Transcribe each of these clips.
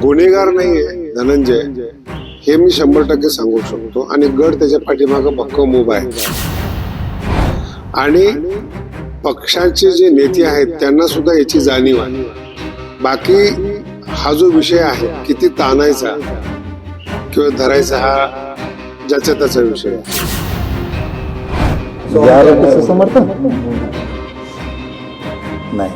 गुन्हेगार गुन्हेगार नाहीये धनंजय. हे मी शंभर टक्के सांगू शकतो. आणि गड त्याच्या पाठीमागं भक्कम उभा आहे. आणि पक्षाचे जे नेते आहेत त्यांना सुद्धा याची जाणीव आहे. बाकी हा जो विषय आहे किती ताणायचा किंवा धरायचा हा ज्याचा त्याचा विषय आहे. समर्थन? नाही.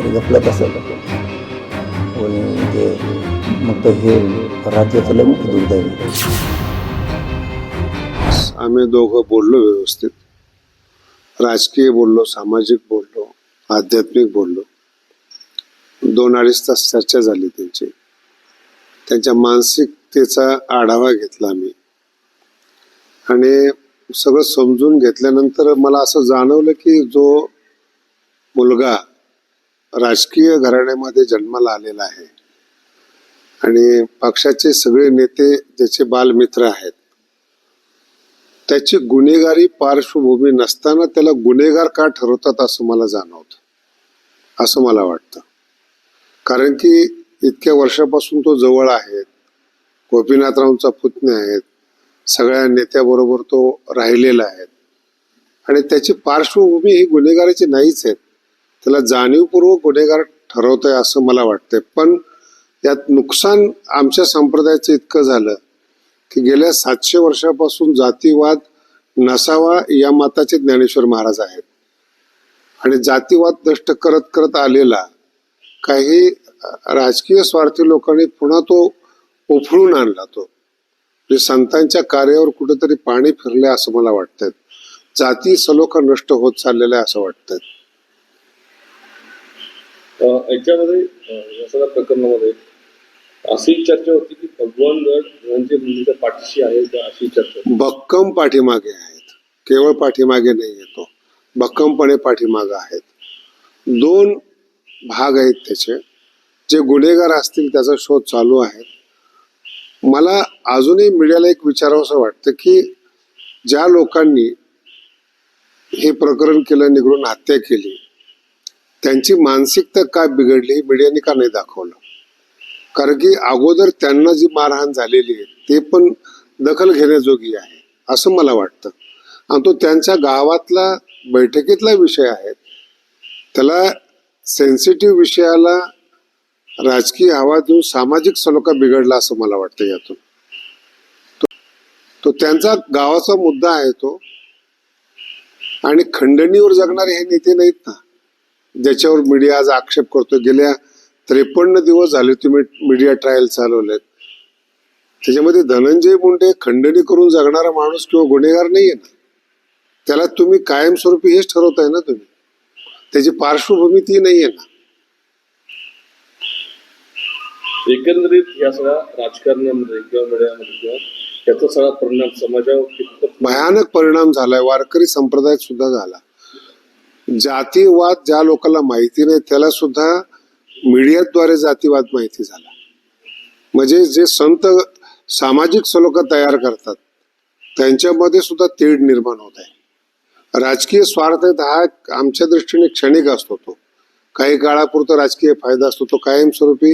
काहीतरी कसं आणि म्हणजे मग तर हे राज्याचं लय मोठं दुर्दैव आम्ही दोघं बोललो व्यवस्थित. राजकीय बोललो सामाजिक बोललो आध्यात्मिक बोललो. दोन अडीच तास चर्चा झाली त्यांची. त्यांच्या मानसिकतेचा आढावा घेतला आम्ही. आणि सगळं समजून घेतल्यानंतर मला असं जाणवलं की जो मुलगा राजकीय घराण्यामध्ये जन्माला आलेला आहे. आणि पक्षाचे सगळे नेते ज्याचे बालमित्र आहेत त्याची गुन्हेगारी पार्श्वभूमी नसताना त्याला गुन्हेगार का ठरवतात असं मला जाणवतं असं मला वाटतं. कारण की इतक्या वर्षापासून तो जवळ आहे गोपीनाथरावचा पुतणे आहेत सगळ्या नेत्याबरोबर तो राहिलेला आहे. आणि त्याची पार्श्वभूमी ही गुन्हेगाराची नाहीच आहेत त्याला जाणीवपूर्वक गुन्हेगार ठरवतोय असं मला वाटतंय. पण यात नुकसान आमच्या संप्रदायाचं इतकं झालं की गेल्या सातशे वर्षापासून जातीवाद नसावा या मताचे ज्ञानेश्वर महाराज आहेत. आणि जातीवाद नष्ट करत करत आलेला काही राजकीय स्वार्थी लोकांनी पुन्हा तो उफळून आणला तो. म्हणजे संतांच्या कार्यावर कुठेतरी पाणी फिरले असं मला वाटतंय. जाती सलोखा नष्ट होत चाललेल्या आहे असं वाटतंय. याच्यामध्ये या सगळ्या प्रकरणामध्ये अशी चर्चा होती की भगवान गड म्हणजे मुलीच्या पाठीशी आहे का अशी चर्चा भक्कम पाठीमागे आहेत. केवळ पाठीमागे नाही येतो भक्कमपणे पाठीमागे आहेत. दोन भाग आहेत त्याचे. जे गुन्हेगार असतील त्याचा शोध चालू आहे. मला अजूनही मीडियाला एक विचारावंसं वाटतं की ज्या लोकांनी हे प्रकरण केलं निघडून हत्या केली त्यांची मानसिकता का बिघडली मीडियाने का नाही दाखवलं? कारण की अगोदर त्यांना जी मारहाण झालेली आहे ते पण दखल घेण्याजोगी आहे असं मला वाटतं. आणि तो त्यांच्या गावातला बैठकीतला विषय आहे. त्याला सेन्सिटिव्ह विषयाला राजकीय हवा देऊन सामाजिक सलोखा बिघडला असं मला वाटतं यातून. तो- तो त्यांचा गावाचा मुद्दा आहे तो. आणि खंडणीवर जगणारे हे नेते नाहीत ना. ज्याच्यावर मीडिया आज आक्षेप करतो गेल्या त्रेपन्न दिवस झाले तुम्ही मीडिया ट्रायल चालवलेत. त्याच्यामध्ये धनंजय मुंडे खंडणी करून जगणारा माणूस किंवा गुन्हेगार नाहीये ना. त्याला तुम्ही कायमस्वरूपी हेच ठरवताय ना तुम्ही. त्याची पार्श्वभूमी ती नाहीये ना. एकंदरीत या सगळ्या राजकारणामध्ये किंवा मीडियामध्ये किंवा याचा सगळा परिणाम समाजावर भयानक परिणाम झालाय. वारकरी संप्रदायात सुद्धा झाला. जातीवाद ज्या लोकांना माहिती नाही त्याला सुद्धा मीडियाद्वारे जातीवाद माहिती झाला. म्हणजे जे संत सामाजिक सलोखा तयार करतात त्यांच्यामध्ये सुद्धा तेढ निर्माण होत आहे. राजकीय स्वार्थ हा आमच्या दृष्टीने क्षणिक असतो तो. काही काळापुरता राजकीय फायदा असतो तो कायमस्वरूपी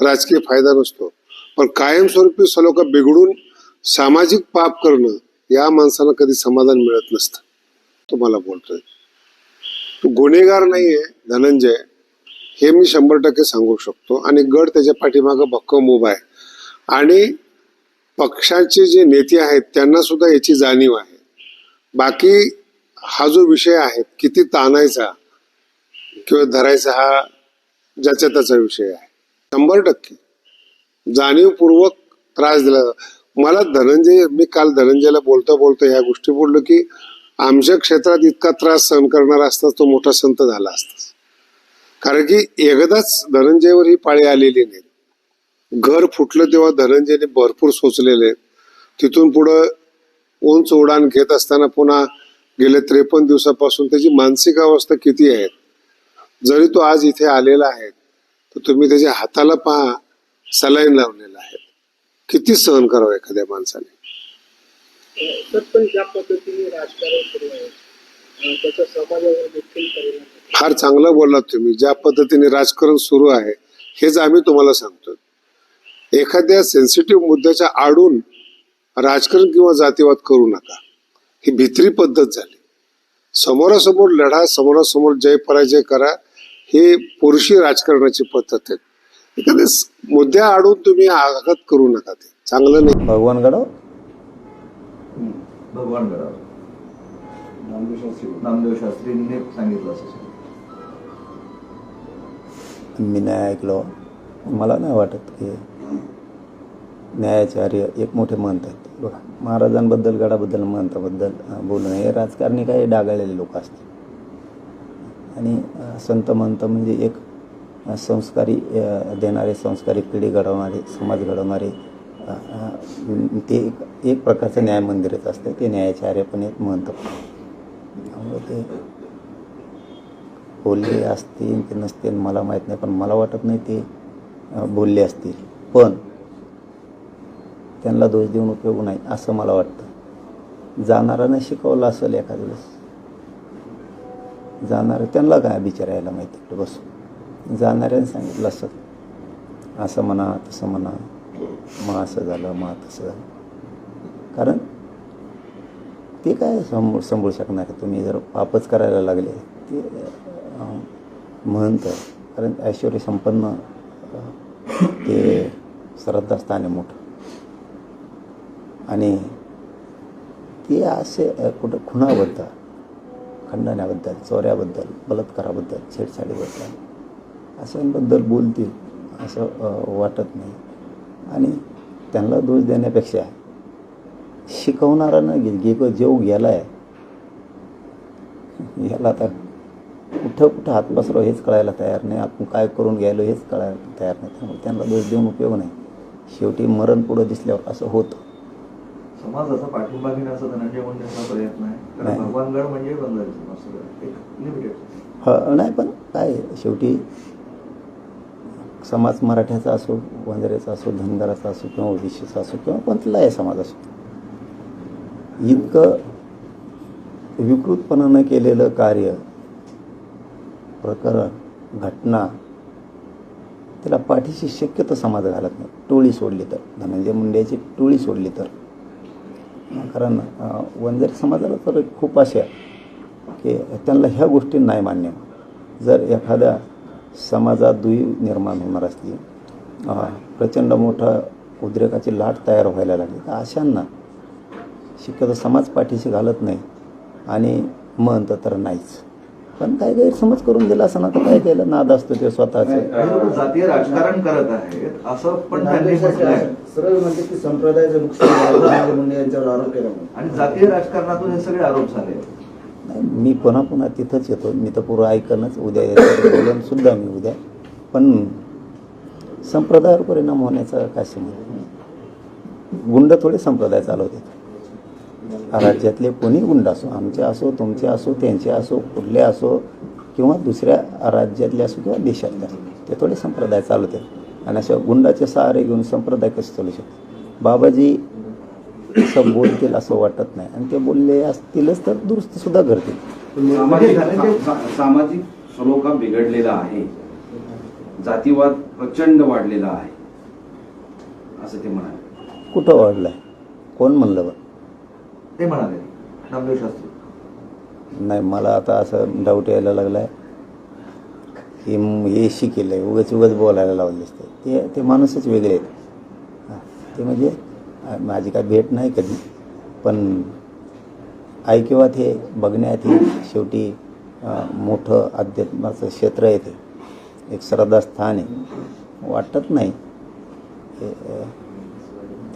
राजकीय फायदा नसतो. पण कायमस्वरूपी सलोखा बिघडून सामाजिक पाप करणं या माणसाला कधी समाधान मिळत नसतं. तुम्हाला बोलतोय. गुन्हेगार नाहीये धनंजय. हे मी शंभर टक्के सांगू शकतो. आणि गड त्याच्या पाठीमागं भक्कम उभा आहे. आणि पक्षाचे जे नेते आहेत त्यांना सुद्धा याची जाणीव आहे. बाकी हा जो विषय आहे किती ताणायचा किंवा धरायचा हा ज्याच्या त्याचा विषय आहे. शंभर टक्के. जाणीवपूर्वक त्रास दिला. मला धनंजय मी काल धनंजयला बोलता बोलता ह्या गोष्टी बोललो की आमच्या क्षेत्रात इतका त्रास सहन करणारा असता तो मोठा संत झाला असता. कारण की एकदाच धनंजयवर ही पाळी आलेली नाही. घर फुटलं तेव्हा धनंजयने भरपूर सोचलेले. तिथून पुढं उंच उडान घेत असताना पुन्हा गेल्या त्रेपन्न दिवसापासून त्याची मानसिक अवस्था किती आहे? जरी तो आज इथे आलेला आहे तर तुम्ही त्याच्या हाताला पहा सलाईन लावलेला आहे. किती सहन करावं एखाद्या माणसाने? पण ज्या पद्धतीने राजकारण सुरू आहे अं, त्याचा समाजावर देखील परिणाम होतो. फार चांगलं बोललात तुम्ही. ज्या पद्धतीने राजकारण सुरू आहे हेच आम्ही तुम्हाला सांगतो एखाद्या सेन्सिटिव्ह मुद्द्याच्या आडून राजकारण किंवा जातीवाद करू नका. ही भित्री पद्धत झाली. समोरासमोर लढा समोरासमोर जय पराजय करा हे पुरुषी राजकारणाची पद्धत आहे. एखाद्या मुद्द्या आडून तुम्ही आघात करू नका ते. चांगलं नाही. भगवान गडाव भगवान गडावर नामदेव शास्त्रींनी सांगितलं असं. मी नाही ऐकलो. मला नाही वाटत की न्यायाचार्य एक मोठे महंत आहेत बघा महाराजांबद्दल गडाबद्दल महंताबद्दल बोलणं हे राजकारणी काही डागाळलेले लोक असतात. आणि संत महंत म्हणजे एक संस्कारी देणारे संस्कारी पिढी घडवणारे समाज घडवणारे ते एक एक प्रकारचं न्याय मंदिरच असतं. ते न्यायाचार्य पण एक म्हणतं त्यामुळे ते बोलले असतील की नसतील मला माहीत नाही पण मला वाटत नाही ते बोलले असतील. पण त्यांना दोष देऊन उपयोग नाही असं मला वाटतं. जाणाऱ्यानं शिकवलं असेल एखाद्या वेळेस. जाणारं त्यांना काय विचारायला माहिती बस. बसून जाणाऱ्याने सांगितलं असेल. असं म्हणा तसं म्हणा. मग असं झालं मग तसं झालं. कारण ते काय सांभू समोर शकणार तुम्ही जर पापच करायला लागले ते म्हणतं कारण ऐश्वर संपन्न ते श्रद्धास्थान आहे मोठं. आणि ते असे कुठं खुणाबद्दल खंडण्याबद्दल चोऱ्याबद्दल बलात्काराबद्दल छेडछाडीबद्दल अशांबद्दल बोलतील असं वाटत नाही. आणि त्यांना दोष देण्यापेक्षा शिकवणारानं गे गे जेव गेलाय याला तर कुठं कुठं हात पसराव हेच कळायला तयार नाही. आपण काय करून गेलो हेच कळायला तयार नाही. त्यामुळे त्यांना दोष देऊन उपयोग नाही. शेवटी मरण पुढं दिसल्यावर असं होतं. समाजाचा पाठिंबा घेण्याचा धनंजय मुंडेंचा प्रयत्न आहे. कारण. भगवानगड म्हणजे एक लिमिटेड ह नाही पण काय आहे, शेवटी समाज मराठ्याचा असो वंजाऱ्याचा असो धनगराचा असो किंवा ओबीसीचा असो किंवा कोणताही समाज असो इतकं विकृतपणानं केलेलं कार्य प्रकरण घटना त्याला पाठीशी शक्यतो समाज घालत नाही. टोळी सोडली तर. धनंजय मुंडेची टोळी सोडली तर. कारण वंजारी समाजाला तर खूप अशा की त्यांना ह्या गोष्टी नाही मान्य. जर एखाद्या समाजात दुई निर्माण होणार असली अं, प्रचंड मोठा उद्रेकाची लाट तयार व्हायला लागली. तर अशांना शक्यतो समाज पाठीशी घालत नाही आणि म्हणतं तर नाहीच. पण काय गैरसमज करून दिला असं ना तर काय केलं? नाद असतो ते स्वतःचं. काही जातीय राजकारण करत आहेत असं पण त्यांनी सरळ म्हणते की संप्रदायाचं नुकसान यांच्यावर आरोप केला आणि जातीय राजकारणातून हे सगळे आरोप झाले. नाही मी पुन्हा पुन्हा तिथंच येतो. मी तर पूर्व ऐकणच उद्या याच्यावर सुद्धा मी उद्या. पण संप्रदायावर परिणाम होण्याचा काशी संबंध? गुंड थोडे संप्रदाय चालवते राज्यातले कोणी गुंड असो आमचे असो तुमचे असो त्यांचे असो कुठले असो किंवा दुसऱ्या राज्यातले असो किंवा देशातले असो ते थोडे संप्रदाय चालवते आणि अशा गुंडाचे सहारे घेऊन संप्रदाय कसे चालू शकते बाबाजी असं बोलतील असं वाटत नाही. आणि ते बोलले असतीलच तर दुरुस्त सुद्धा करतील. सामाजिक सलोखा बिघडलेला आहे. जातीवाद प्रचंड वाढलेला आहे. असं ते म्हणाले. कुठं वाढलाय? कोण म्हणलं बरं? ते म्हणाले नामदेव शास्त्री. नाही मला आता असं डाऊट यायला लागलाय. की हे शिकेल आहे उगाच उगाच बोलायला लावले असते ते ते माणूसच वेगळे आहेत. ते म्हणजे माझी काय भेट नाही कधी. पण ऐकिवात हे बघण्यात हे शेवटी मोठं अध्यात्माचं क्षेत्र आहे ते. एक श्रद्धास्थान आहे. वाटत नाही.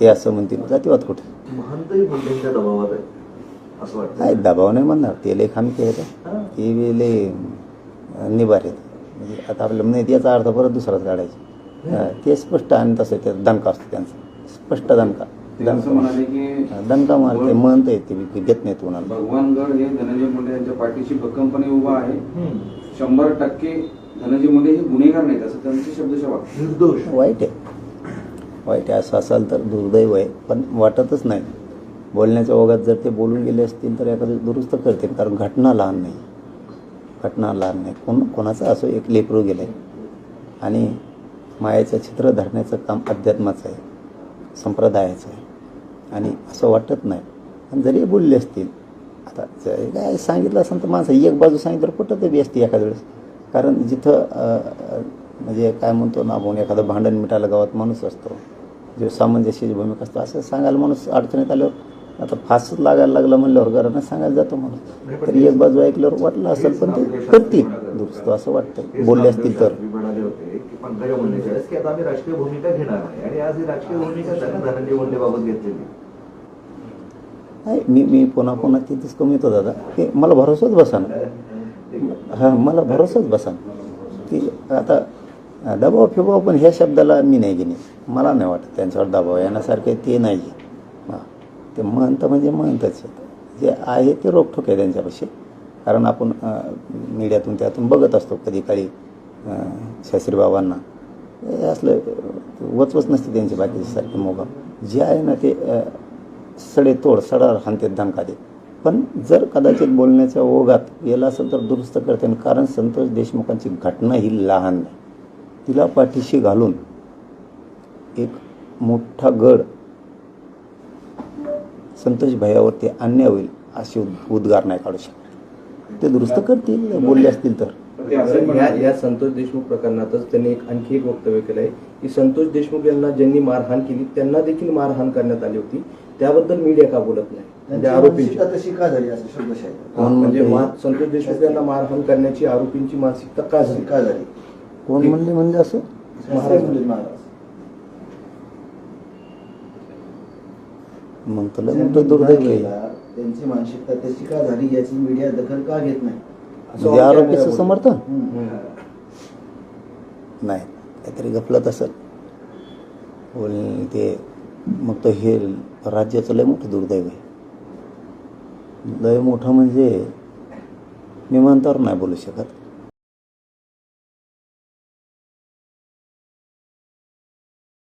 ते असं म्हणतील जातीवाद कुठे? काय दबाव नाही म्हणणार. ते लय खामके आहेत. हां. ते लय निभार आहेत. म्हणजे आता आपल्याला नाही याचा अर्थ परत दुसराच काढायचा. ते स्पष्ट आणि तसं ते दणका असतो त्यांचा. स्पष्ट दणका. ते असं दणका म्हणाले की दणका मारते म्हणते ते बी घेत नाहीत कोणाला. भगवानगड हे धनंजय मुंडे यांच्या पाठीशी भक्कमपणे उभा आहे. शंभर टक्के धनंजय मुंडे हे गुन्हेगार नाहीत असं त्यांचे शब्दशः निर्दोष. वाईट आहे. वाईट आहे असं असाल तर दुर्दैव आहे पण वाटतच नाही. बोलण्याच्या ओघात जर ते बोलून गेले असतील तर एखादं दुरुस्त करतील कारण घटना लहान नाही. घटना लहान नाही. कोण कोणाचं असं एक लेकरू गेलं आहे आणि मायाचं चित्र धरण्याचं काम अध्यात्माचं आहे संप्रदायाचं आहे. आणि असं वाटत नाही. आणि जरी बोलले असतील आता जरी काय सांगितलं असेल तर माणसं एक बाजू सांगितलं पटत बी असते एखाद्या वेळेस. कारण जिथं म्हणजे काय म्हणतो ना आपण एखादं भांडण मिटायला गावात माणूस असतो जो सामंजस्याची भूमिका असतो असं सांगायला माणूस अडचणीत आल्यावर आता फासच लागायला लागलं म्हणल्यावर घरानं सांगायला जातो माणूस. तरी एक बाजू ऐकल्यावर वाटलं असेल पण ते करतील. दुरुस्त असं वाटतं बोलले असतील तर. पंकजा वेळेस की आता आम्ही राजकीय भूमिका घेणार नाही आणि आज ही राजकीय भूमिका त्यांना धनंजय मुंडे बाबत घेतलेली मी मी पुन्हा पुन्हा तिथेच कमी येतो दादा. की मला भरोसाच बसा ना. हां मला भरोसाच बसा की आता दबाव फिबाव पण ह्या शब्दाला मी नाही घेणे. मला नाही वाटत त्यांच्यावर दबाव येण्यासारखे ते नाही हां. ते महंत म्हणजे महंतच आहेत. जे आहे ते रोखोक आहे त्यांच्यापाशी. कारण आपण मीडियातून त्यातून बघत असतो. कधी काळी शास्त्रीबाबांना. हे असलं वचवच नसते त्यांचे बाकीचे सारखे मोगाम जे आहे ना ते सडेतोड सडे तोड सडा हानते धमका देत पण जर कदाचित बोलण्याच्या ओघात गेला असेल तर दुरुस्त करते कारण संतोष देशमुखांची घटना ही लहान नाही. तिला पाठीशी घालून एक मोठा गड संतोष भयावरती अन्याय होईल असे उद- उद्गार नाही काढू शकत. ते दुरुस्त करतील बोलले असतील तर. या संतोष देशमुख प्रकरणातच त्यांनी एक आणखी एक वक्तव्य केलं आहे की संतोष देशमुख यांना ज्यांनी मारहाण केली त्यांना देखील मारहाण करण्यात आली होती. त्याबद्दल मीडिया का बोलत नाही? म्हणजे त्यांची आरोपींची. मानसिकता तशी का झाली असं शब्दशः कोण म्हणजे संतोष देशमुख यांना मारहाण करण्याची आरोपींची मानसिकता का झाली? का झाली? कोण म्हणले म्हणजे असं? महाराज मग दुर्दैव केला, त्यांची मानसिकता तशी का झाली याची मीडिया दखल का घेत नाही? म्हणजे आरोपीचं. समर्थन. नाही काहीतरी गफलत असेल बोल ते मग तर हे राज्याचं लय मोठं दुर्दैव आहे लय मोठं म्हणजे मी म्हणतावर नाही बोलू शकत